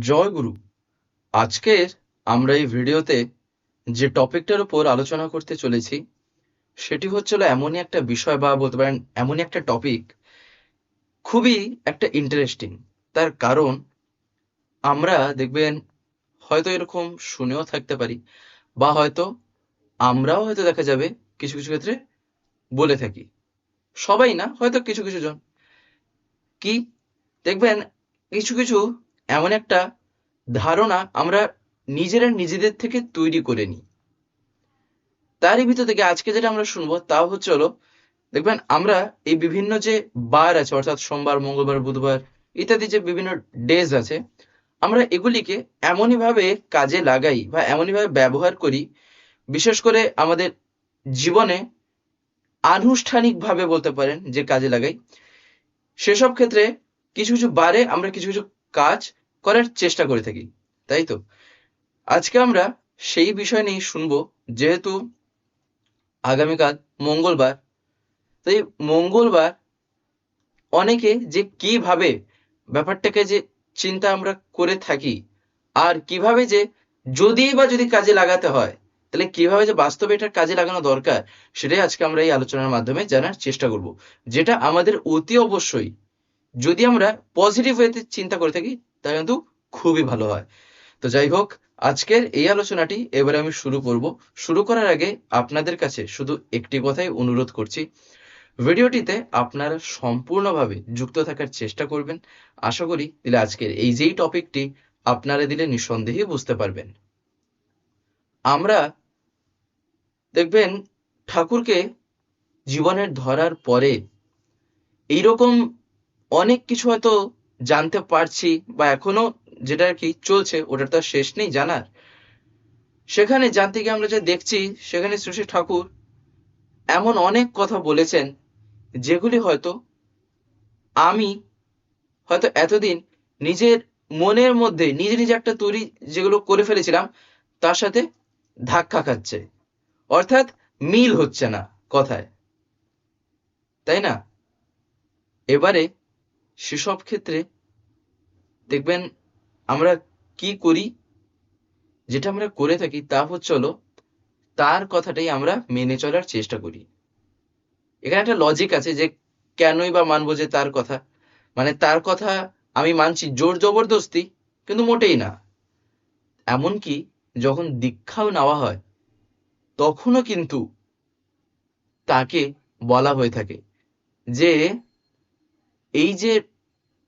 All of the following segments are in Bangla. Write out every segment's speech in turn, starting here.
জয় গুরু। আজকের আমরা এই ভিডিওতে যে টপিকটার উপর আলোচনা করতে চলেছি, সেটি হচ্ছিল এমনই একটা বিষয় বা বলতে পারেন এমনই একটা টপিক খুবই একটা ইন্টারেস্টিং তার কারণ আমরা দেখবেন হয়তো এরকম শুনেও থাকতে পারি বা হয়তো আমরাও হয়তো দেখা যাবে কিছু কিছু ক্ষেত্রে বলে থাকি। সবাই না, হয়তো কিছু কিছু জন। কি? দেখবেন কিছু কিছু এমন একটা ধারণা আমরা নিজেরা নিজেদের থেকে তৈরি করে নিই। তারই ভিতর থেকে আজকে যেটা আমরা শুনব তাও হচ্ছে হলো, দেখবেন আমরা এই বিভিন্ন যে বার আছে, অর্থাৎ সোমবার, মঙ্গলবার, বুধবার ইত্যাদি যে বিভিন্ন ডেজ আছে, আমরা এগুলিকে এমনই ভাবে কাজে লাগাই বা এমনই ভাবে ব্যবহার করি, বিশেষ করে আমাদের জীবনে আনুষ্ঠানিকভাবে বলতে পারেন যে কাজে লাগাই। সেসব ক্ষেত্রে কিছু কিছু বারে আমরা কিছু কিছু কাজ করার চেষ্টা করে থাকি, তাই তো? আজকে আমরা সেই বিষয় নিয়ে শুনব, যেহেতু আগামীকাল মঙ্গলবার, তাই মঙ্গলবার অনেকে যে কীভাবে ব্যাপারটাকে যে চিন্তা আমরা করে থাকি, আর কীভাবে যে যদি বা যদি কাজে লাগাতে হয়, তাহলে কীভাবে যে বাস্তবে এটা কাজে লাগানো দরকার, সেটাই আজকে আমরা এই আলোচনার মাধ্যমে জানার চেষ্টা করব। যেটা আমাদের অতি অবশ্যই যদি আমরা পজিটিভ ওয়েতে চিন্তা করে থাকি তা কিন্তু খুবই ভালো হয়। তো যাই হোক, আজকের এই আলোচনাটি এবারে আমি শুরু করব। শুরু করার আগে আপনাদের কাছে শুধু একটি কথাই অনুরোধ করছি। ভিডিওটিতে আপনারা সম্পূর্ণভাবে যুক্ত থাকার চেষ্টা করবেন। আশা করি দিলে আজকের এই যেই টপিকটি আপনারা দিলে নিঃসন্দেহে বুঝতে পারবেন। আমরা দেখবেন ঠাকুরকে জীবনের ধরার পরে এইরকম অনেক কিছু হয়তো জানতে পারছি বা এখনও যেটা আর কি চলছে, ওটার তো শেষ নেই জানার। সেখানে জানতে গিয়ে আমরা যে দেখছি, সেখানে শ্রী শ্রী ঠাকুর এমন অনেক কথা বলেছেন, যেগুলি হয়তো আমি হয়তো এতদিন নিজের মনের মধ্যে, নিজে নিজে একটা তৈরি যেগুলো করে ফেলেছিলাম, তার সাথে ধাক্কা খাচ্ছে। অর্থাৎ মিল হচ্ছে না কথায়। তাই না? এবারে সেসব ক্ষেত্রে দেখবেন আমরা কি করি? যেটা আমরা করে থাকি তা হচ্ছে হলো, তার কথাটাই আমরা মেনে চলার চেষ্টা করি। এখানে একটা লজিক আছে যে কেনই বা মানবো যে তার কথা? মানে তার কথা আমি মানছি জোর জবরদস্তি, কিন্তু মোটেই না। এমনকি যখন দীক্ষাও নেওয়া হয়, তখনও কিন্তু তাকে বলা হয়ে থাকে যে, এই যে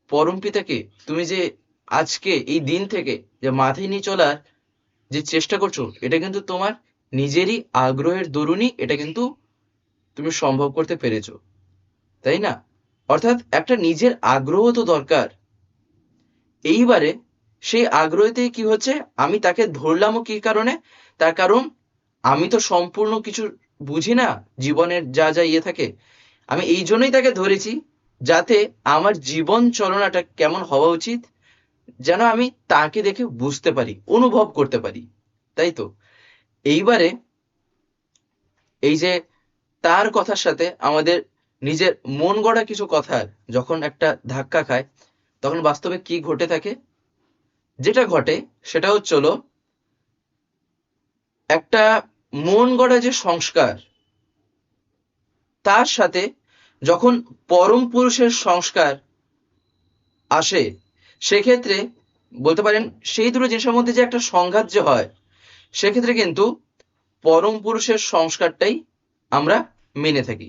পরম পিতাকে তুমি যে আজকে এই দিন থেকে যে মাথায় নিয়ে চলার যে চেষ্টা করছ, এটা কিন্তু তোমার নিজেরই আগ্রহের দরুনই এটা কিন্তু তুমি সম্ভব করতে পেরেছ। তাই না? অর্থাৎ একটা নিজের আগ্রহ তো দরকার। এইবারে সেই আগ্রহতে কি হচ্ছে? আমি তাকে ধরলামও কি কারণে? তার কারণ, আমি তো সম্পূর্ণ কিছু বুঝি না, জীবনের যা যা ইয়ে থাকে। আমি এই জন্যই তাকে ধরেছি যাতে আমার জীবন চলনাটা কেমন হওয়া উচিত, যেন আমি তাকে দেখে বুঝতে পারি, অনুভব করতে পারি। তাই তো? এইবারে এই যে তার কথার সাথে আমাদের নিজের মন গড়া কিছু কথার যখন একটা ধাক্কা খায়, তখন বাস্তবে কি ঘটে থাকে? যেটা ঘটে সেটা হচ্ছে একটা মন গড়া যে সংস্কার, তার সাথে যখন পরম পুরুষের সংস্কার আসে, সেক্ষেত্রে বলতে পারেন সেই দুটো জিনিসের মধ্যে যে একটা সংঘাত যে হয়, সেক্ষেত্রে কিন্তু পরম পুরুষের সংস্কারটাই আমরা মেনে থাকি।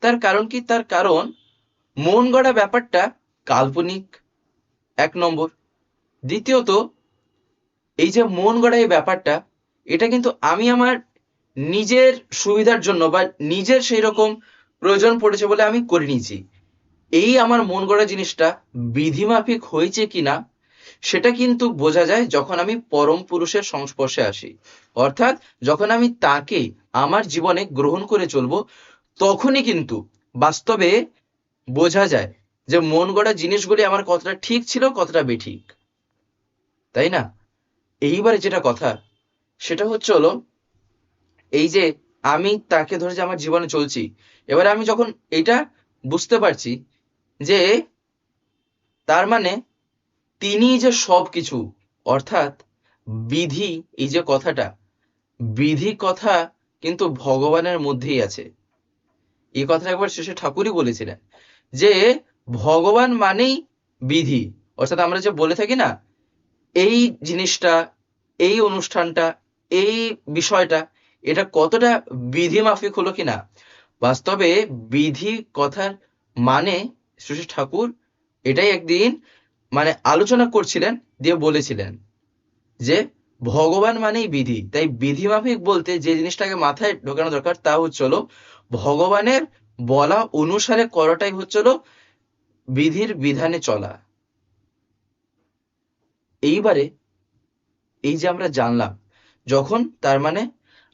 তার কারণ কি? তার কারণ মন গড়া ব্যাপারটা কাল্পনিক এক নম্বর। দ্বিতীয়ত, এই যে মন গড়া এই ব্যাপারটা, এটা কিন্তু আমি আমার নিজের সুবিধার জন্য বা নিজের সেই রকম প্রয়োজন পড়েছে বলে আমি করে নিয়েছি। এই আমার মন গড়া জিনিসটা বিধিমাফিক হয়েছে কিনা, সেটা কিন্তু বোঝা যায় যখন আমি পরম পুরুষের সংস্পর্শে আসি। অর্থাৎ যখন আমি তাকে আমার জীবনে গ্রহণ করে চলবো, তখনই কিন্তু বাস্তবে বোঝা যায় যে মন গড়া জিনিসগুলি আমার কতটা ঠিক ছিল, কতটা বেঠিক। তাই না? এইবারে যেটা কথা, সেটা হচ্ছে হলো, এই যে আমি তাকে ধরে যে আমার জীবনে চলছি। এবারে আমি যখন এটা বুঝতে পারছি যে তার মানে তিনি যে সব কিছু অর্থাৎ বিধি, এই যে কথাটা, বিধি কথা কিন্তু ভগবানের মধ্যেই আছে। এই কথাটা একবার শেষে ঠাকুরই বলেছিলেন যে ভগবান মানেই বিধি। অর্থাৎ আমরা যে বলে থাকি না, এই জিনিসটা, এই অনুষ্ঠানটা, এই বিষয়টা এটা কতটা বিধি মাফিক হলো কিনা? বাস্তবে বিধি কথার মানে শ্রী ঠাকুর এটাই একদিন মানে আলোচনা করছিলেন, দিয়ে বলেছিলেন যে ভগবান মানেই বিধি। তাই বিধি মাফিক বলতে যে জিনিসটাকে মাথায় ঢোকানো দরকার তা হচ্ছিল ভগবানের বলা অনুসারে করাটাই হচ্ছিল বিধির বিধানে চলা। এইবারে এই যে আমরা জানলাম, যখন তার মানে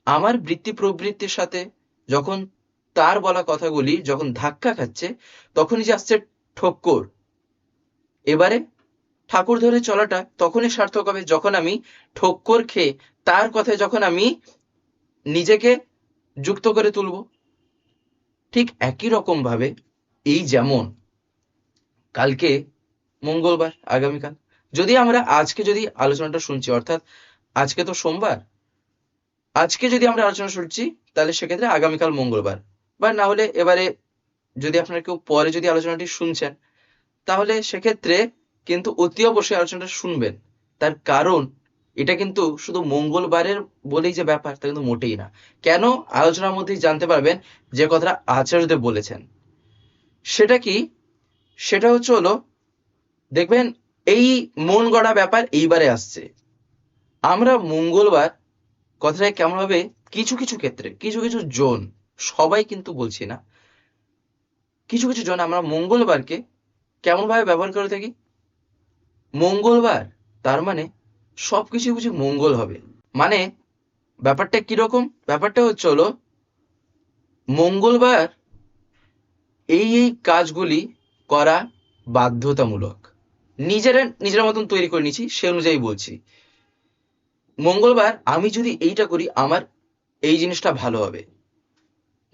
আমার বৃত্তি প্রবৃত্তির সাথে যখন তার বলা কথাগুলি যখন ধাক্কা খাচ্ছে, তখনই যে আসছে ঠক্কর। এবারে ঠাকুর ধরে চলাটা তখনই সার্থক হবে যখন আমি ঠক্কর খেয়ে তার কথায় যখন আমি নিজেকে যুক্ত করে তুলব। ঠিক একই রকম ভাবে এই যেমন কালকে মঙ্গলবার, আগামীকাল, যদি আমরা আজকে যদি আলোচনাটা শুনছি, অর্থাৎ আজকে তো সোমবার আজকে যদি আমরা আলোচনা শুনছি, তাহলে সেক্ষেত্রে আগামীকাল মঙ্গলবার। বা না হলে এবারে যদি আপনারা কেউ পরে যদি আলোচনাটি শুনছেন, তাহলে সেক্ষেত্রে কিন্তু অতি অবশ্যই আলোচনাটা শুনবেন। তার কারণ, এটা কিন্তু শুধু মঙ্গলবারের বলেই যে ব্যাপার, তা কিন্তু মোটেই না। কেন? আলোচনার মধ্যেই জানতে পারবেন যে কথাটা আচার্যদেব বলেছেন। সেটা কি? সেটা হচ্ছে হলো, দেখবেন এই মন গড়া ব্যাপার এইবারে আসছে। আমরা মঙ্গলবার কথাটা কেমন হবে? কিছু কিছু ক্ষেত্রে, কিছু কিছু জন, সবাই কিন্তু বলছি না। কিছু কিছু জন আমরা মঙ্গলবারকে কেমন ভাবে ব্যবহার করে থাকি? মঙ্গলবার, তার মানে সবকিছু বুঝি মঙ্গল হবে। মানে ব্যাপারটা কীরকম? ব্যাপারটা হচ্ছে হলো, মঙ্গলবার এই এই কাজগুলি করা বাধ্যতামূলক। নিজেরা, নিজের মতন তৈরি করে নিচ্ছি, সে অনুযায়ী বলছি। মঙ্গলবার আমি যদি এইটা করি, আমার এই জিনিসটা ভালো হবে।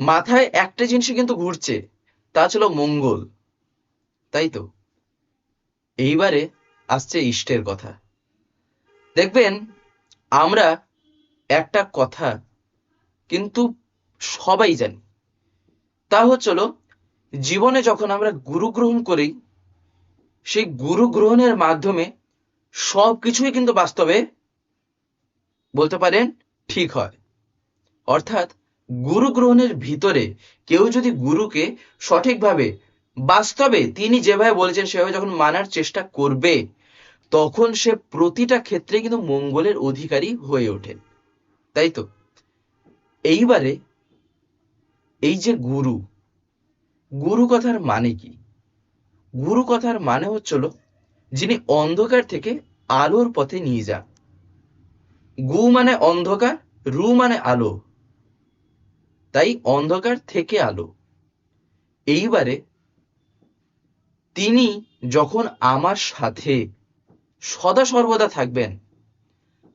মাথায় একটা জিনিসই কিন্তু ঘুরছে, তা ছিল মঙ্গল। তাই তো? এইবারে আসছে ইষ্টের কথা। দেখবেন, আমরা একটা কথা কিন্তু সবাই জানি। তা হচ্ছিল জীবনে যখন আমরা গুরু গ্রহণ করি, সেই গুরু গ্রহণের মাধ্যমে সব কিছুই কিন্তু বাস্তবে বলতে পারেন ঠিক হয়। অর্থাৎ গুরু গ্রহণের ভিতরে কেউ যদি গুরুকে সঠিকভাবে, বাস্তবে তিনি যেভাবে বলেছেন, সেভাবে যখন মানার চেষ্টা করবে, তখন সে প্রতিটা ক্ষেত্রে কিন্তু মঙ্গলের অধিকারী হয়ে ওঠে। তাই তো? এইবারে এই যে গুরু গুরু কথার মানে কি? গুরু কথার মানে হচ্ছিল যিনি অন্ধকার থেকে আলোর পথে নিয়ে যান। গু মানে অন্ধকার, রু মানে আলো। তাই অন্ধকার থেকে আলো। এইবারে তিনি যখন আমার সাথে সদা সর্বদা থাকবেন,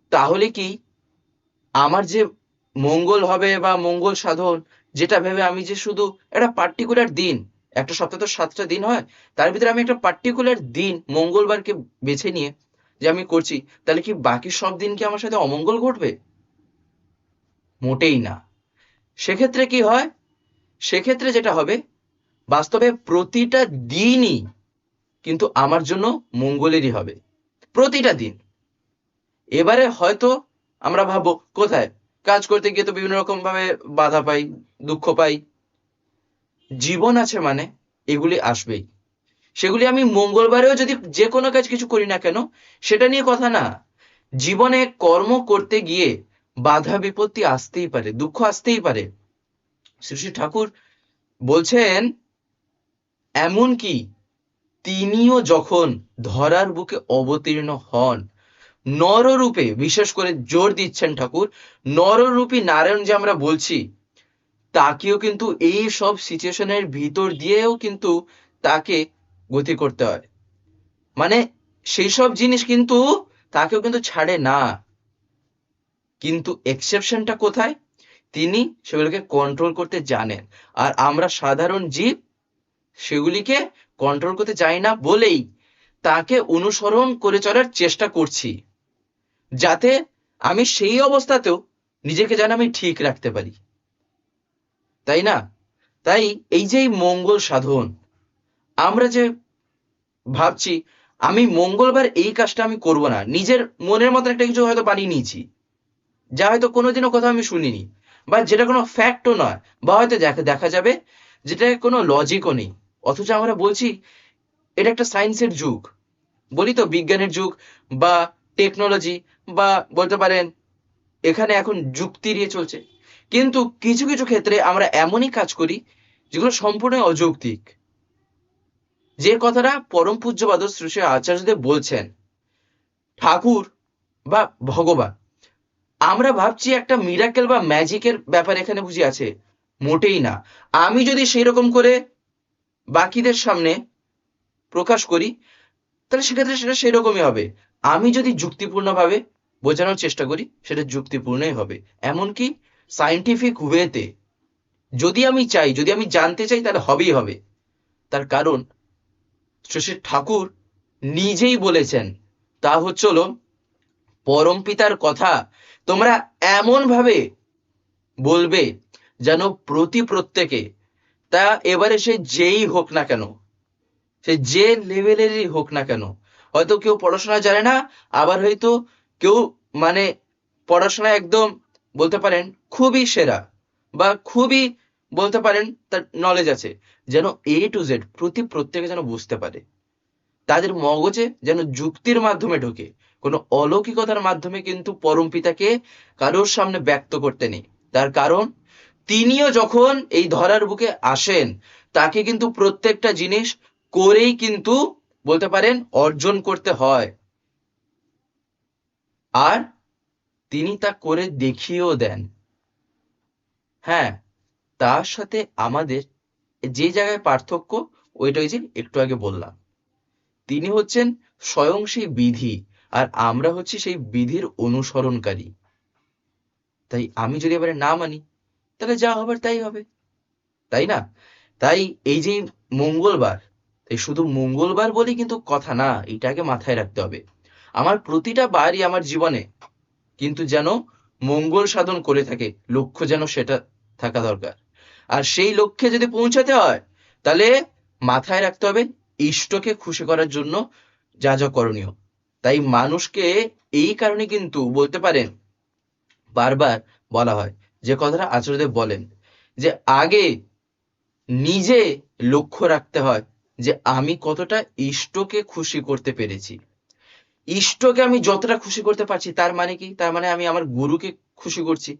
তাহলে কি আমার যে মঙ্গল হবে বা মঙ্গল সাধন, যেটা ভেবে আমি যে শুধু একটা পার্টিকুলার দিন, একটা সপ্তাহে তো সাতটা দিন হয়, তার ভিতরে আমি একটা পার্টিকুলার দিন মঙ্গলবারকে বেছে নিয়ে যে আমি করছি, তাহলে কি বাকি সব দিন কি আমার সাথে অমঙ্গল ঘটবে? মোটেই না। সেক্ষেত্রে কি হয়? সেক্ষেত্রে যেটা হবে, বাস্তবে প্রতিটা দিনই কিন্তু আমার জন্য মঙ্গলেরই হবে। প্রতিটা দিন। এবারে হয়তো আমরা ভাববো, কোথায়? কাজ করতে গিয়ে তো বিভিন্ন রকম ভাবে বাধা পাই, দুঃখ পাই। জীবন আছে মানে এগুলি আসবেই। সেগুলি আমি মঙ্গলবারেও যদি যে কোনো কাজ কিছু করি না কেন, সেটা নিয়ে কথা না। জীবনে কর্ম করতে গিয়ে বাধা বিপত্তি আসতেই পারে, দুঃখ আসতেই পারে। শ্রী ঠাকুর বলছেন, এমন কি, তিনিও যখন ধরার বুকে অবতীর্ণ হন, নররূপে, বিশেষ করে জোর দিচ্ছেন ঠাকুর, নররূপী নারায়ণ যে আমরা বলছি, তাকেও কিন্তু এই সব সিচুয়েশনের ভিতর দিয়েও কিন্তু তাকে গতি করতে হয়। মানে সেই সব জিনিস কিন্তু তাকেও কিন্তু ছাড়ে না। কিন্তু এক্সেপশনটা কোথায়? তিনি সেগুলোকে কন্ট্রোল করতে জানেন। আর আমরা সাধারণ জীব, সেগুলিকে কন্ট্রোল করতে চাই না বলেই তাকে অনুসরণ করে চলার চেষ্টা করছি। যাতে আমি সেই অবস্থাতেও নিজেকে যেন আমি ঠিক রাখতে পারি। তাই না? তাই এই যে মঙ্গল সাধন, আমরা যে ভাবছি, আমি মঙ্গলবার এই কাজটা আমি করব না। নিজের মনের মতো একটা কিছু হয়তো বানিয়ে নিয়েছি, যা হয়তো কোনোদিনও কথা আমি শুনিনি। বা যেটা কোনো ফ্যাক্টও নয়, বা হয়তো দেখা যাবে যেটা কোনো লজিকও নেই। অথচ আমরা বলছি, এটা একটা সায়েন্সের যুগ। বলি তো বিজ্ঞানের যুগ, বা টেকনোলজি বা বলতে পারেন, এখানে এখন যুক্তি দিয়ে চলছে। কিন্তু কিছু কিছু ক্ষেত্রে আমরা এমনই কাজ করি, যেগুলো সম্পূর্ণ অযৌক্তিক। যে কথাটা পরম পূজ্যবাদ শ্রী আচার্যদেব বলছেন, ঠাকুর বা ভগবান, আমরা ভাবছি একটা মিরাকেল বা ম্যাজিকের ব্যাপার এখানে বুঝি আছে, মোটেই না। আমি যদি সেই রকম করে বাকিদের সামনে প্রকাশ করি, তাহলে সেক্ষেত্রে সেটা সেই রকমই হবে। আমি যদি যুক্তিপূর্ণভাবে বোঝানোর চেষ্টা করি, সেটা যুক্তিপূর্ণই হবে। এমনকি সায়েন্টিফিক ওয়েতে যদি আমি চাই, যদি আমি জানতে চাই, তাহলে হবেই হবে। তার কারণ শ্রী ঠাকুর নিজেই বলেছেন, তা হচ্ছে হলো, পরম পিতার কথা তোমরা এমন ভাবে বলবে যেন প্রতি প্রত্যেকে, তা এবারে সে যেই হোক না কেন, সে যে লেভেলেরই হোক না কেন, হয়তো কেউ পড়াশোনা জানে না, আবার হয়তো কেউ মানে পড়াশোনা একদম বলতে পারেন খুবই সেরা বা খুবই বলতে পারেন তার নলেজ আছে, যেন এ টু জেড প্রতি প্রত্যেকে যেন বুঝতে পারে। তাদের মগজে যেন যুক্তির মাধ্যমে ঢোকে। কোনো অলৌকিকতার মাধ্যমে কিন্তু পরম পিতাকে কারোর সামনে ব্যক্ত করতে নেই। তার কারণ, তিনিও যখন এই ধরার বুকে আসেন, তাকে কিন্তু প্রত্যেকটা জিনিস করেই কিন্তু বলতে পারেন অর্জন করতে হয়। আর তিনি তা করে দেখিয়েও দেন। হ্যাঁ তার সাথে আমাদের যে জায়গায় পার্থক্য ওইটা ওই যে একটু আগে বললাম। তিনি হচ্ছেন স্বয়ং সেই বিধি আর আমরা হচ্ছি সেই বিধির অনুসরণকারী। তাই আমি যদি এবারে না মানি, তাহলে যা হবার তাই হবে। তাই না? তাই এই যে মঙ্গলবার, তাই শুধু মঙ্গলবার বলে কিন্তু কথা না, এটাকে মাথায় রাখতে হবে। আমার প্রতিটা বারই আমার জীবনে কিন্তু যেন মঙ্গল সাধন করে থাকে, লক্ষ্য যেন সেটা থাকা দরকার। আর সেই লক্ষ্যে যদি পৌঁছাতে হয়, তাহলে মাথায় রাখতে হবে ইষ্টকে খুশি করার জন্য যা যা করণীয়। তাই মানুষকে এই কারণে কিন্তু বলতে পারেন, বারবার বলা হয়, যে কথাটা আচার্যদেব বলেন, যে আগে নিজে লক্ষ্য রাখতে হয় যে আমি কতটা ইষ্টকে খুশি করতে পেরেছি। ইষ্টকে আমি যতটা খুশি করতে পারছি, তার মানে কি? তার মানে আমি আমার গুরুকে খুশি করছি।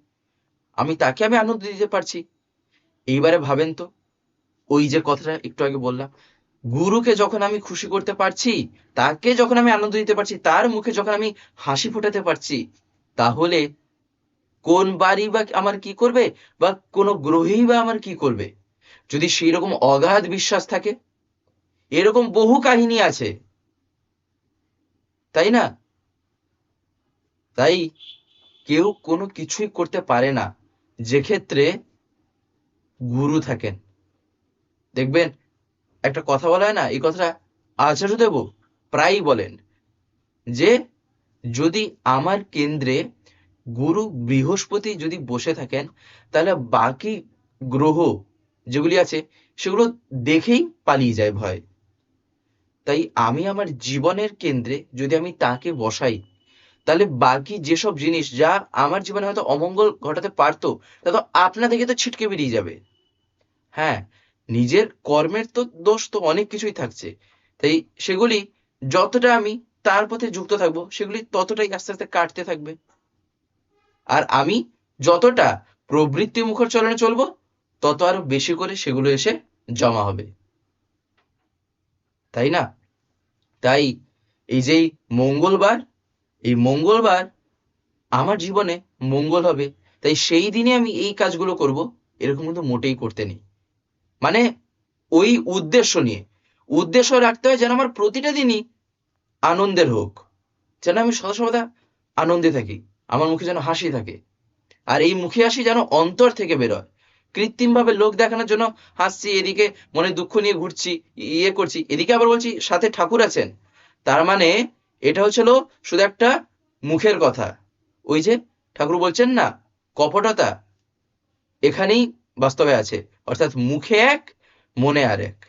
আমি তাকে আমি আনন্দ দিতে পারছি। এইবারে ভাবেন তো, ওই যে কথাটা একটু আগে বললাম, গুরুকে যখন আমি খুশি করতে পারছি, তাকে যখন আমি আনন্দ দিতে পারছি, তার মুখে যখন আমি হাসি ফোটাতে পারছি, তাহলে কোন বাড়ি বা আমার কি করবে বা কোন গ্রহেই বা আমার কি করবে? যদি সেই রকম অগাধ বিশ্বাস থাকে, এরকম বহু কাহিনী আছে। তাই না? তাই কেউ কোনো কিছুই করতে পারে না। যে ক্ষেত্রে গুরু থাকেন। দেখবেন, একটা কথা বলা হয় না, এই কথাটা আচার্যদেব প্রায়ই বলেন যে, যদি আমার কেন্দ্রে গুরু বৃহস্পতি যদি বসে থাকেন, তাহলে বাকি গ্রহ যেগুলি আছে, সেগুলো দেখেই পালিয়ে যায় ভয়। তাই আমি আমার জীবনের কেন্দ্রে যদি আমি তাকে বসাই, তাহলে বাকি যেসব জিনিস যা আমার জীবনে হয়তো অমঙ্গল ঘটাতে পারতো, তা তো আপনা থেকে তো ছিটকে বেরিয়ে যাবে। হ্যাঁ নিজের কর্মের তো দোষ তো অনেক কিছুই থাকছে। তাই সেগুলি যতটা আমি তার পথে যুক্ত থাকব, সেগুলি ততটাই আস্তে আস্তে কাটতে থাকবে। আর আমি যতটা প্রবৃত্তি মুখর চলনে চলবো, তত আরও বেশি করে সেগুলো এসে জমা হবে। তাই না? তাই এই যে মঙ্গলবার, এই মঙ্গলবার আমার জীবনে মঙ্গল হবে। তাই সেই দিনে আমি এই কাজগুলো করব, এরকম কিন্তু মোটেই করতে নেই। মানে ওই উদ্দেশ্য নিয়ে। উদ্দেশ্য রাখতে হয় যেন আমার প্রতিটা দিনই আনন্দের হোক। যেন আমি সদা সর্বদা আনন্দে থাকি। আমার মুখে যেন হাসি থাকে। আর এই মুখে হাসি যেন অন্তর থেকে বেরোয়। কৃত্রিম ভাবে লোক দেখানোর জন্য হাসছি, এদিকে মনে দুঃখ নিয়ে ঘুরছি ইয়ে করছি, এদিকে আবার বলছি, সাথে ঠাকুর আছেন। তার মানে এটা হচ্ছিল শুধু একটা মুখের কথা। ওই যে ঠাকুর বলছেন না, কপটতা। এখানেই বাস্তবে আছে। অর্থাৎ মুখে এক, মনে আর এক।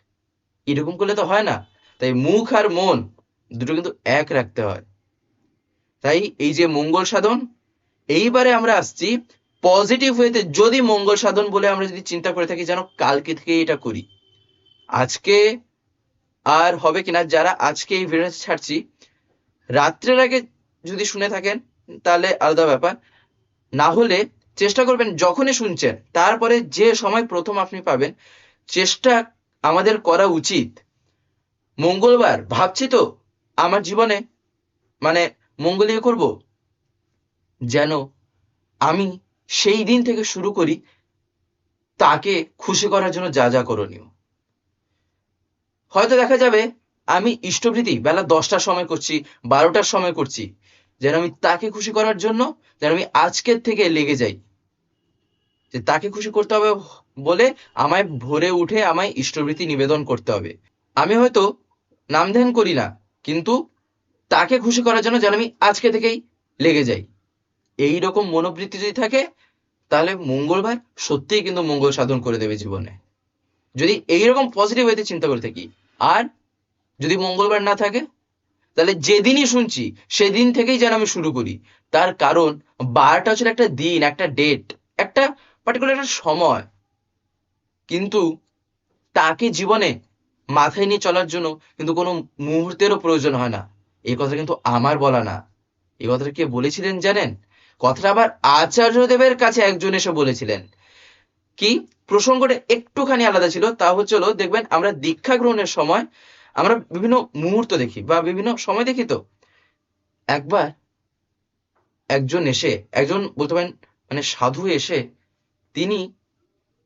এরকম করলে তো হয় না। তাই মুখ আর মন দুটো কিন্তু এক রাখতে হয়। তাই এই যে মঙ্গল সাধন, এইবারে আমরা আসছি পজিটিভ ওয়েতে যদি মঙ্গল সাধন বলে আমরা যদি চিন্তা করে থাকি, যেন কালকে থেকে এটা করি। আজকে আর হবে কিনা, যারা আজকে এই ভিডিও ছাড়ছি, রাত্রের আগে যদি শুনে থাকেন, তাহলে আলাদা ব্যাপার। না হলে চেষ্টা করবেন যখনই শুনছেন, তারপরে যে সময় প্রথম আপনি পাবেন, চেষ্টা আমাদের করা উচিত। মঙ্গলবার, ভাবছি তো, আমার জীবনে মানে মঙ্গলীয় করব, যেন আমি সেই দিন থেকে শুরু করি, তাকে খুশি করার জন্য যা যা করণীয়। হয়তো দেখা যাবে, আমি ইষ্টভৃতি, বেলা দশটার সময় করছি, বারোটার সময় করছি যেন আমি তাকে খুশি করার জন্য, যেন আমি আজকের থেকে লেগে যাই। যে তাকে খুশি করতে হবে বলে আমায় ভোরে উঠে আমায় ইষ্টভৃতি নিবেদন করতে হবে। আমি হয়তো নাম ধ্যান করি না, কিন্তু তাকে খুশি করার জন্য যেন আমি আজকে থেকেই লেগে যাই। এই রকম মনোবৃত্তি যদি থাকে, তাহলে মঙ্গলবার সত্যিই কিন্তু মঙ্গল সাধন করে দেবে জীবনে। যদি এইরকম পজিটিভ ওয়েতে চিন্তা করে থাকি, আর যদি মঙ্গলবার না থাকে তাহলে যেদিনই শুনছি, সেদিন থেকেই যেন আমি শুরু করি। তার কারণ, বারটা হচ্ছে একটা দিন, একটা ডেট একটা পার্টিকুলার একটা সময়। কিন্তু তাকে জীবনে মাথায় নিয়ে চলার জন্য কিন্তু কোনো মুহূর্তেরও প্রয়োজন হয় না। এই কথা কিন্তু আমার বলা না। এই কথাটা কে বলেছিলেন জানেন? কথাটা আবার আচার্যদেবের কাছে একজন এসে বলেছিলেন। কি? প্রসঙ্গটা একটুখানি আলাদা ছিল, তা হচ্ছে হলো, দেখবেন আমরা দীক্ষা গ্রহণের সময় আমরা বিভিন্ন মুহূর্ত দেখি বা বিভিন্ন সময় দেখি তো। একবার একজন এসে, একজন বলতে পারেন মানে সাধু এসে তিনি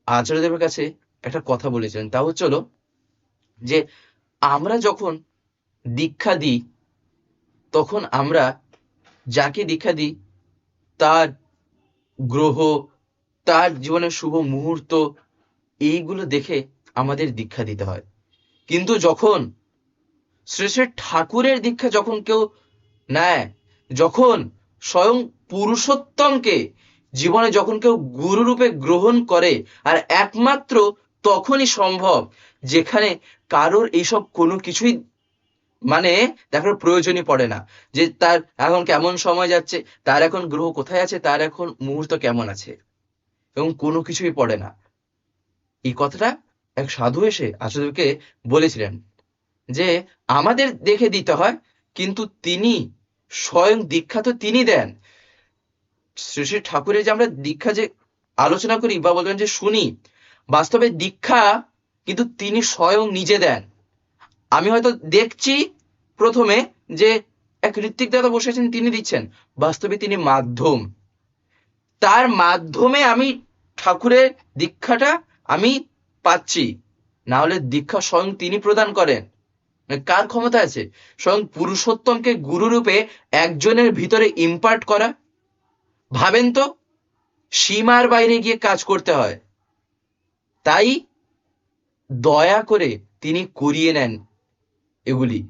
আচার্যদেবের কাছে একটা কথা বলেছিলেন। তা হচ্ছে হলো যে, আমরা যখন দীক্ষা দিই, তখন আমরা যাকে দীক্ষা দিই, তার গ্রহ, তার জীবনের শুভ মুহূর্ত, এইগুলো দেখে আমাদের দীক্ষা দিতে হয়। কিন্তু যখন শ্রী ঠাকুরের দীক্ষা যখন কেউ নেয়, যখন স্বয়ং পুরুষোত্তমকে জীবনে যখন কেউ গুরুরূপে গ্রহণ করে, আর একমাত্র তখনই সম্ভব যেখানে কারোর এইসব কোনো কিছুই মানে দেখার প্রয়োজনই পড়ে না। যে তার এখন কেমন সময় যাচ্ছে, তার এখন গ্রহ কোথায় আছে, তার এখন মুহূর্ত কেমন আছে, এবং কোনো কিছুই পড়ে না। এই কথাটা এক সাধু এসে আচার্যকে বলেছিলেন। যে আমাদের দেখে দিতে হয়, কিন্তু তিনি স্বয়ং দীক্ষা তো তিনি দেন। শ্রী শ্রী ঠাকুরের যে আমরা দীক্ষা যে আলোচনা করি বা বলবেন যে শুনি, বাস্তবে দীক্ষা কিন্তু তিনি স্বয়ং নিজে দেন। আমি হয়তো দেখছি প্রথমে যে এক ঋত্বিক দাদা বসে আছেন, তিনি দিচ্ছেন, বাস্তবে তিনি মাধ্যম। তার মাধ্যমে আমি ঠাকুরের দীক্ষাটা আমি পাচ্ছি। না হলে দীক্ষা স্বয়ং তিনি প্রদান করেন। কার ক্ষমতা আছে? স্বয়ং পুরুষোত্তমকে গুরুরূপে একজনের ভিতরে ইম্পার্ট করা? ভাবেন তো, সীমার বাইরে গিয়ে কাজ করতে হয়। তাই দয়া করে তিনি করিয়ে নেন এগুলি।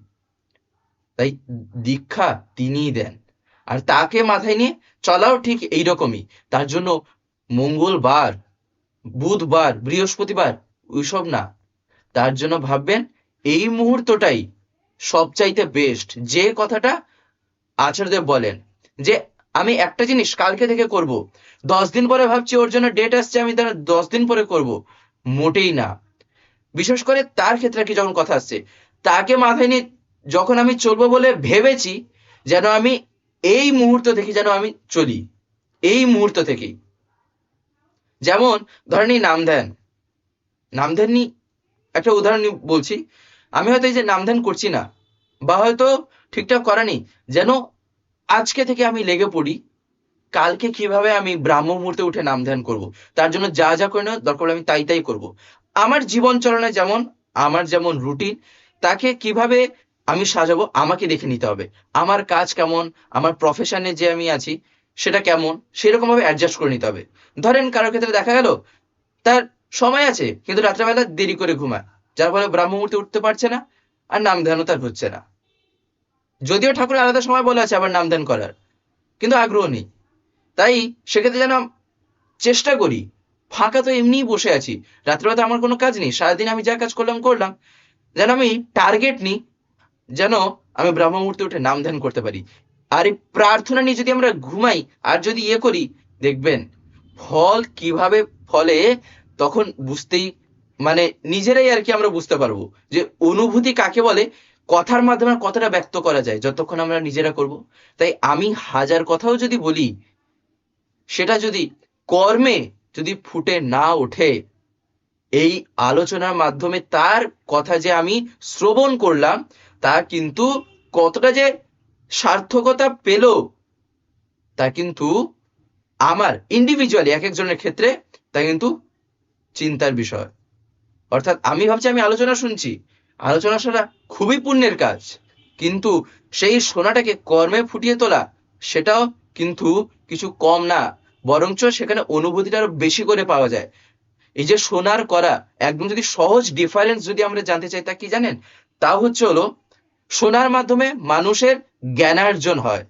তাই দীক্ষা তিনিই দেন। আর তাকে মাথায় নিয়ে চলাও ঠিক এইরকমই। তার জন্য মঙ্গলবার, বুধবার, বৃহস্পতিবার, ওইসব না। তার জন্য ভাববেন এই মুহূর্তটাই সবচাইতে বেস্ট যে কথাটা আচার্যদেব বলেন, যে আমি একটা জিনিস কালকে থেকে করব, দশ দিন পরে ভাবছি ওর জন্য ডেট আসছে, আমি তার দশ দিন পরে করব, মোটেই না। বিশেষ করে তার ক্ষেত্রে কি যখন কথা আসছে, তাকে মাথায় নিয়ে যখন আমি চলবো বলে ভেবেছি, যেন আমি এই মুহূর্ত থেকে যেন আমি চলি, এই মুহূর্ত থেকেই। যেমন, ধরেন এই নাম ধ্যান নাম ধ্যান একটা উদাহরণ বলছি আমি হয়তো এই যে নাম ধ্যান করছি না, বা হয়তো ঠিকঠাক করা নেই যেন আজকে থেকে আমি লেগে পড়ি, কালকে কীভাবে আমি ব্রাহ্ম মুহূর্তে উঠে নাম ধ্যান করব, তার জন্য যা যা করে নেওয়া দরকার আমি তাই তাই করব। আমার জীবন চলনে যেমন, আমার যেমন রুটিন তাকে কীভাবে আমি সাজাবো আমাকে দেখে নিতে হবে। আমার কাজ কেমন, আমার প্রফেশনে যে আমি আছি, সেটা কেমন সেরকম ভাবে অ্যাডজাস্ট করে নিতে হবে। ধরেন কারোর ক্ষেত্রে দেখা গেল, তার সময় আছে, কিন্তু রাত্রেবেলা দেরি করে ঘুমায়। যার ফলে ব্রাহ্ম মুহূর্তে উঠতে পারছে না, আর নাম ধ্যানও তার হচ্ছে না। যদিও ঠাকুরের আলাদা সময় বলে আছে, আবার নামদান করার, কিন্তু আগ্রহ নেই। তাই সেক্ষেত্রে যেন চেষ্টা করি, ফাঁকা তো এমনিই বসে আছি, রাত্রেবেলা আমার কোনো কাজ নেই, সারাদিন আমি যা কাজ করলাম করলাম, যেন আমি টার্গেট নিই, যেন আমি ব্রহ্ম মুহূর্তে উঠে নাম ধ্যান করতে পারি। আর এই প্রার্থনা নিয়ে যদি আমরা ঘুমাই, আর যদি ইয়ে করি, দেখবেন, ফল কীভাবে ফলে, তখন বুঝতেই মানে নিজেরাই আর কি আমরা বুঝতে পারব যে অনুভূতি কাকে বলে? কথার মাধ্যমে কতটা ব্যক্ত করা যায়, যতক্ষণ আমরা নিজেরা করব। তাই আমি হাজার কথাও যদি বলি, সেটা যদি কর্মে যদি ফুটে না ওঠে, এই আলোচনার মাধ্যমে তার কথা যে আমি শ্রবণ করলাম, তা কিন্তু কতটা যে সার্থকতা পেল, তা কিন্তু আমার ইন্ডিভিজুয়ালি এক একজনের ক্ষেত্রে, তা কিন্তু চিন্তার বিষয়। অর্থাৎ আমি ভাবছি, আমি আলোচনা শুনছি। আলোচনা শোনা খুবই পুণ্যের কাজ। কিন্তু সেই শোনাটাকে কর্মে ফুটিয়ে তোলা, সেটাও কিন্তু কিছু কম না। বরঞ্চ সেখানে অনুভূতিটা আরও বেশি করে পাওয়া যায়। এই যে শোনার করা, একদম যদি সহজ ডিফারেন্স যদি আমরা জানতে চাই, তা কি জানেন? তা হচ্ছে হলো শোনার মাধ্যমে মানুষের জ্ঞানার্জন হয়।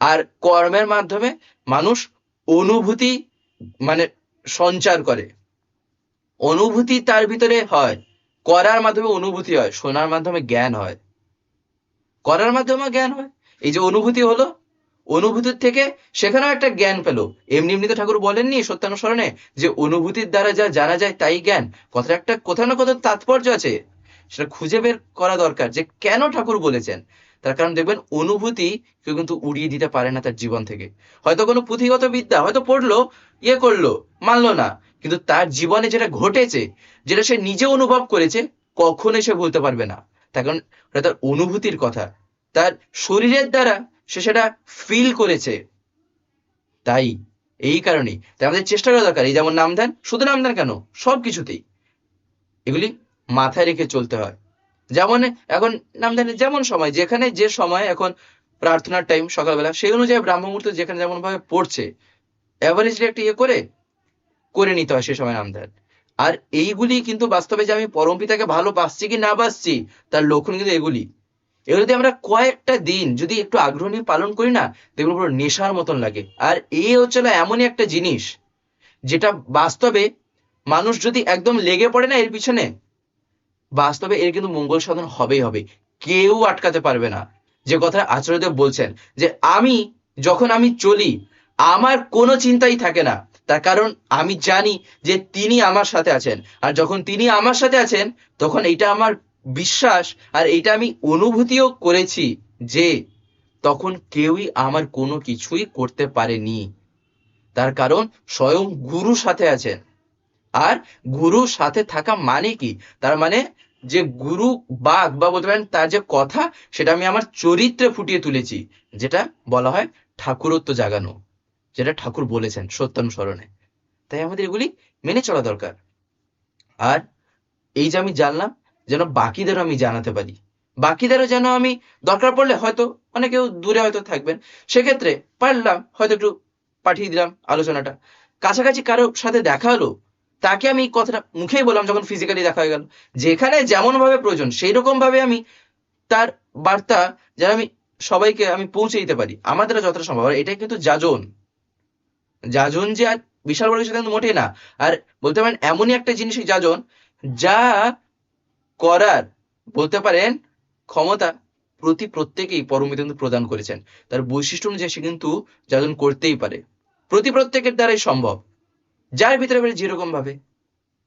আর কর্মের মাধ্যমে মানুষ অনুভূতি মানে সঞ্চার করে। অনুভূতি তার ভিতরে হয়। করার মাধ্যমে অনুভূতি হয়, শোনার মাধ্যমে জ্ঞান হয়। করার মাধ্যমে জ্ঞান হয়। এই যে অনুভূতি হলো, অনুভূতির থেকে সেখানেও একটা জ্ঞান পেল। এমনি এমনি তো ঠাকুর বলেননি সত্যানুসরণে যে অনুভূতির দ্বারা যা জানা যায় তাই জ্ঞান। কথাটা একটা কোথাও না কোথাও তাৎপর্য আছে, সেটা খুঁজে বের করা দরকার যে কেন ঠাকুর বলেছেন। তার কারণ দেখবেন, অনুভূতি কেউ কিন্তু উড়িয়ে দিতে পারে না তার জীবন থেকে। হয়তো কোনো পুঁথিগত বিদ্যা হয়তো পড়ল ইয়ে করল, মানলো না। কিন্তু তার জীবনে যেটা ঘটেছে, যেটা সে নিজে অনুভব করেছে, কখনোই সে বলতে পারবে না। তার কারণ ওটা তার অনুভূতির কথা। তার শরীরের দ্বারা সে সেটা ফিল করেছে। তাই, এই কারণেই। তাই আমাদের চেষ্টা করা দরকার। এই যেমন নামদান শুধু নামদান কেন? সব কিছুতেই। এগুলি মাথায় রেখে চলতে হয়। যেমন, এখন নামদানের যেমন সময়, যেখানে যে সময় এখন প্রার্থনার টাইম সকালবেলা, সেই অনুযায়ী ব্রাহ্ম মুহূর্ত যেখানে যেমন ভাবে পড়ছে অ্যাভারেজলি একটা ইয়ে করে করে নিতে হয় সে সময় নামদান আর এইগুলি কিন্তু বাস্তবে যে আমি পরম পিতাকে ভালো কি না বাসছি, তার লক্ষণ কিন্তু এগুলি। এগুলো যদি আমরা কয়েকটা দিন যদি একটু আগ্রহ নিয়ে পালন করি না দেখুন পুরো নেশার মতন লাগে। আর এই হচ্ছে না এমনই একটা জিনিস, যেটা বাস্তবে মানুষ যদি একদম লেগে পড়ে না এর পিছনে, বাস্তবে এর কিন্তু মঙ্গল সাধন হবেই হবে। কেউ আটকাতে পারবে না। যে কথা আচার্যদেব বলছেন, যে আমি যখন আমি চলি, আমার কোনো চিন্তাই থাকে না। তার কারণ আমি জানি যে তিনি আমার সাথে আছেন। আর যখন তিনি আমার সাথে আছেন, তখন এটা আমার বিশ্বাস আর এটা আমি অনুভূতিও করেছি যে তখন কেউই আমার কোনো কিছুই করতে পারেনি। তার কারণ স্বয়ং গুরু সাথে আছেন। আর গুরু সাথে থাকা মানে কি? তার মানে যে গুরু বাঘ বা বলতে পারেন তার যে কথা, সেটা আমি আমার চরিত্রে ফুটিয়ে তুলেছি, যেটা বলা হয় ঠাকুরত্ব জাগানো। যেটা ঠাকুর বলেছেন সত্যানুসরণে তাই আমাদের এগুলি মেনে চলা দরকার। আর এই যে আমি জানলাম, যেন বাকিদেরও আমি জানাতে পারি। বাকিদেরও যেন আমি দরকার পড়লে হয়তো অনেকেও দূরে হয়তো থাকবেন। সেক্ষেত্রে পারলাম, হয়তো একটু পাঠিয়ে দিলাম আলোচনাটা। কাছাকাছি কারও সাথে দেখা হলো, তাকে আমি কথাটা মুখেই বললাম যখন ফিজিক্যালি দেখা হয়ে গেল, যেখানে যেমন ভাবে প্রয়োজন সেই রকম ভাবে আমি তার বার্তা যেন আমি সবাইকে আমি পৌঁছে দিতে পারি। আমাদের যতটা সম্ভব। এটাই কিন্তু যাজন। যাজন যে আর বিশাল বড় কিছু কিন্তু মোটেই না। আর বলতে পারেন এমনই একটা জিনিস যাজন, যা করার বলতে পারেন ক্ষমতা প্রতি প্রত্যেকেই পরমিত প্রদান করেছেন। তার বৈশিষ্ট্য অনুযায়ী সে কিন্তু যাজন করতেই পারে। প্রতি প্রত্যেকের দ্বারাই সম্ভব। যার ভিতরে যেরকম ভাবে